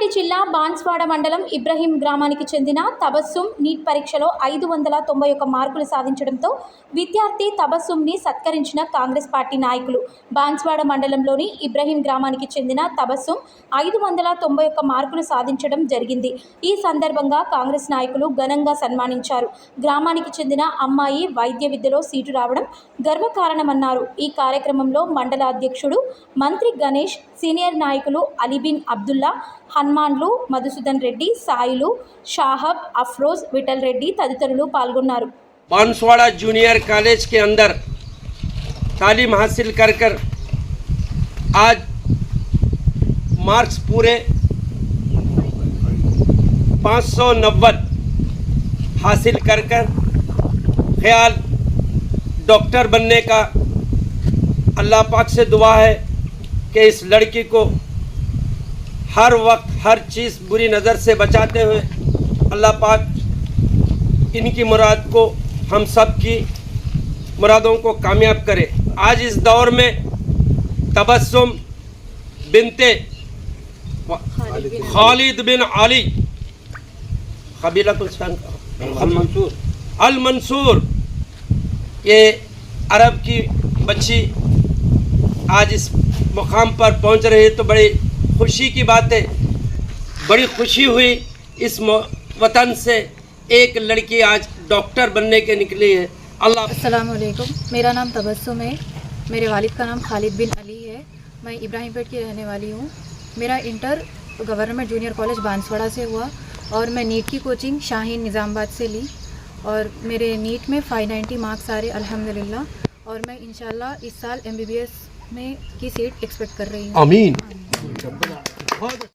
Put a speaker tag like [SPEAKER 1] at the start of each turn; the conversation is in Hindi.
[SPEAKER 1] రంగారెడ్డి జిల్లా బాన్స్వాడ మండలం ఇబ్రహీం గ్రామానికి చెందిన తబస్సుం నీట్ పరీక్షలో ఐదు వందల తొంభై ఒక్క మార్కులు సాధించడంతో విద్యార్థి తబస్సుంని సత్కరించిన కాంగ్రెస్ పార్టీ నాయకులు. బాన్స్వాడ మండలంలోని ఇబ్రహీం గ్రామానికి చెందిన తబస్సుం ఐదు వందల తొంభై ఒక్క మార్కులు సాధించడం జరిగింది. ఈ సందర్భంగా కాంగ్రెస్ నాయకులు ఘనంగా సన్మానించారు. గ్రామానికి చెందిన అమ్మాయి వైద్య విద్యలో సీటు రావడం గర్వకారణమన్నారు. ఈ కార్యక్రమంలో మండల అధ్యక్షుడు మంత్రి గణేష్ సీనియర్ నాయకులు అలీబిన్ అబ్దుల్లా హన్ హన్మాన్లు మధుసూదన్ రెడ్డి సాయిలు షాహబ్ అఫ్రోజ్ విఠల్ రెడ్డి తదితరులు పాల్గొన్నారు
[SPEAKER 2] बांसवाड़ा जूनियर कॉलेज के अंदर तालीम हासिल कर कर आज मार्क्स पूरे पाँच सौ नब्बे हासिल कर कर ख्याल डॉक्टर बनने का अल्लाह पाक से दुआ है कि इस लड़की को हर वक्त हर चीज़ बुरी नज़र से बचाते हुए अल्लाह पाक इनकी मुराद को हम सब की मुरादों को कामयाब करे। आज इस दौर में तबस्सुम बिनते खालिद बिन अली कबीला मंसूर अल मंसूर ये अरब की बच्ची आज इस मुकाम पर पहुँच रही है तो बड़ी खुशी की बात। है बड़ी खुशी हुई इस वतन से। एक लड़की आज डॉक्टर बनने के निकली है। अल्लाह
[SPEAKER 3] असलकुम मेरा नाम तबस्सुम है। मेरे वालिद का नाम खालिद बिन अली है। मैं इब्राहिमपेट की रहने वाली हूँ। मेरा inter government junior college Banswara से हुआ और मैं नीट की कोचिंग शाहीन निज़ामबाद से ली और मेरे नीट में 590 मार्क्स आ रहे अल्हम्दुलिल्लाह। और मैं इंशाल्लाह इस साल एमबीबीएस में की सीट एक्सपेक्ट कर रही हूँ।
[SPEAKER 4] आमीन। 全部的。